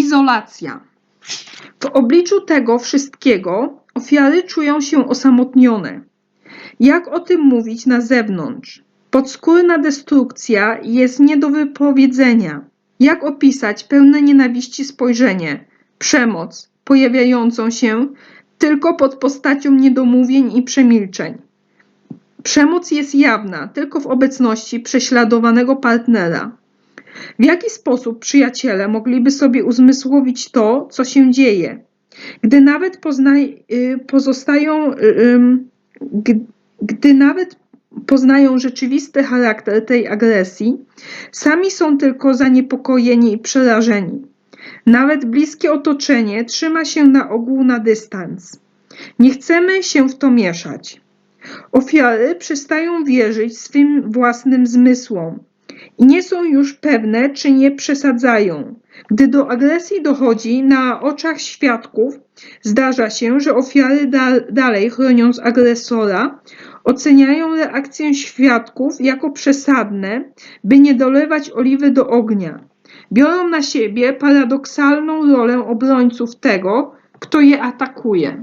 Izolacja. W obliczu tego wszystkiego ofiary czują się osamotnione. Jak o tym mówić na zewnątrz? Podskórna destrukcja jest nie do wypowiedzenia. Jak opisać pełne nienawiści spojrzenie, przemoc pojawiającą się tylko pod postacią niedomówień i przemilczeń? Przemoc jest jawna tylko w obecności prześladowanego partnera. W jaki sposób przyjaciele mogliby sobie uzmysłowić to, co się dzieje, gdy nawet poznaj, y, pozostają, y, gdy nawet poznają rzeczywisty charakter tej agresji, sami są tylko zaniepokojeni i przerażeni. Nawet bliskie otoczenie trzyma się na ogół na dystans. Nie chcemy się w to mieszać. Ofiary przestają wierzyć swym własnym zmysłom nie są już pewne, czy nie przesadzają. Gdy do agresji dochodzi na oczach świadków, zdarza się, że ofiary da- dalej chroniąc agresora, oceniają reakcje świadków jako przesadne, by nie dolewać oliwy do ognia. Biorą na siebie paradoksalną rolę obrońców tego, kto je atakuje.